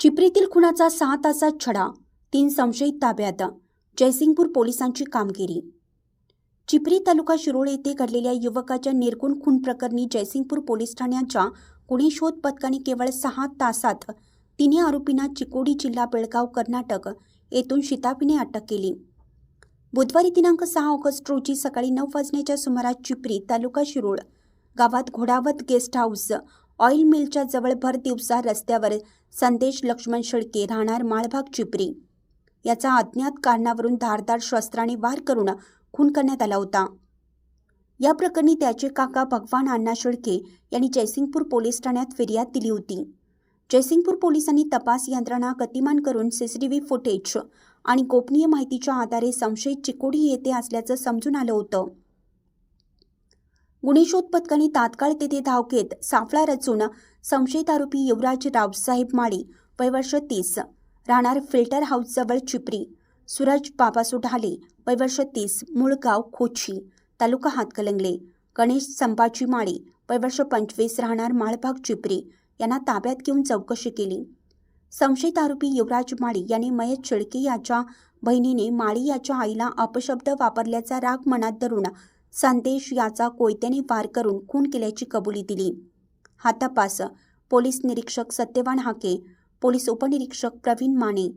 चिपरीतील खुनाचा सहा तासात छडा तीन संशयित ताब्यात जयसिंगपूर पोलिसांची कामगिरी. चिपरी तालुका शिरोळ येथे घडलेल्या युवकाच्या निर्गुण खून प्रकरणी जयसिंगपूर पोलीस ठाण्याच्या गुन्हे शोध पथकाने केवळ सहा तासात तिन्ही आरोपींना चिकोडी जिल्हा बेळगाव कर्नाटक येथून शितापीने अटक केली. बुधवारी दिनांक सहा ऑगस्ट रोजी सकाळी नऊ वाजण्याच्या सुमारास चिपरी तालुका शिरोळ गावात घोडावत गेस्ट हाऊस ऑइल मिलच्या जवळ भर दिवसा रस्त्यावर संदेश लक्ष्मण शेळके राहणार माळभाग चिपरी. याचा अज्ञात कारणावरून धारदार शस्त्राने वार करून खून करण्यात आला होता. या प्रकरणी त्याचे काका भगवान अण्णा शेळके यांनी जयसिंगपूर पोलीस ठाण्यात फिर्याद दिली होती. जयसिंगपूर पोलिसांनी तपास यंत्रणा गतिमान करून सीसीटीव्ही फुटेज आणि गोपनीय माहितीच्या आधारे संशयित चिकोडी येथे असल्याचं समजून आलं होतं. गुन्हे पथकाने तात्काळ तेथे धाव घेत सापळा रचून संशयित आरोपी युवराज रावसाहेब माळी वय वर्ष तीस राहणार फिल्टर हाऊसजवळ चिपरी सूरज बाबासू ढाले वय वर्ष तीस मूळ गाव खोची तालुका हातकलंगले गणेश संभाजी माळी वय वर्ष पंचवीस राहणार माळभाग चिपरी यांना ताब्यात घेऊन चौकशी केली. संशयित आरोपी युवराज माळी यांनी मयत शेळके याच्या बहिणीने माळी याच्या आईला अपशब्द वापरल्याचा राग मनात धरून संदेश याचा कोयत्याने वार करून खून केल्याची कबुली दिली. हा तपास पोलीस निरीक्षक सत्यवान हाके पोलीस उपनिरीक्षक प्रवीण माने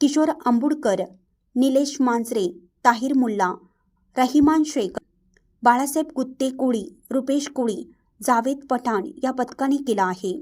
किशोर आंबुडकर निलेश मांजरे ताहिर मुल्ला रहिमान शेख बाळासाहेब गुत्ते कोळी रुपेश कोळी जावेद पठाण या पथकाने केला आहे.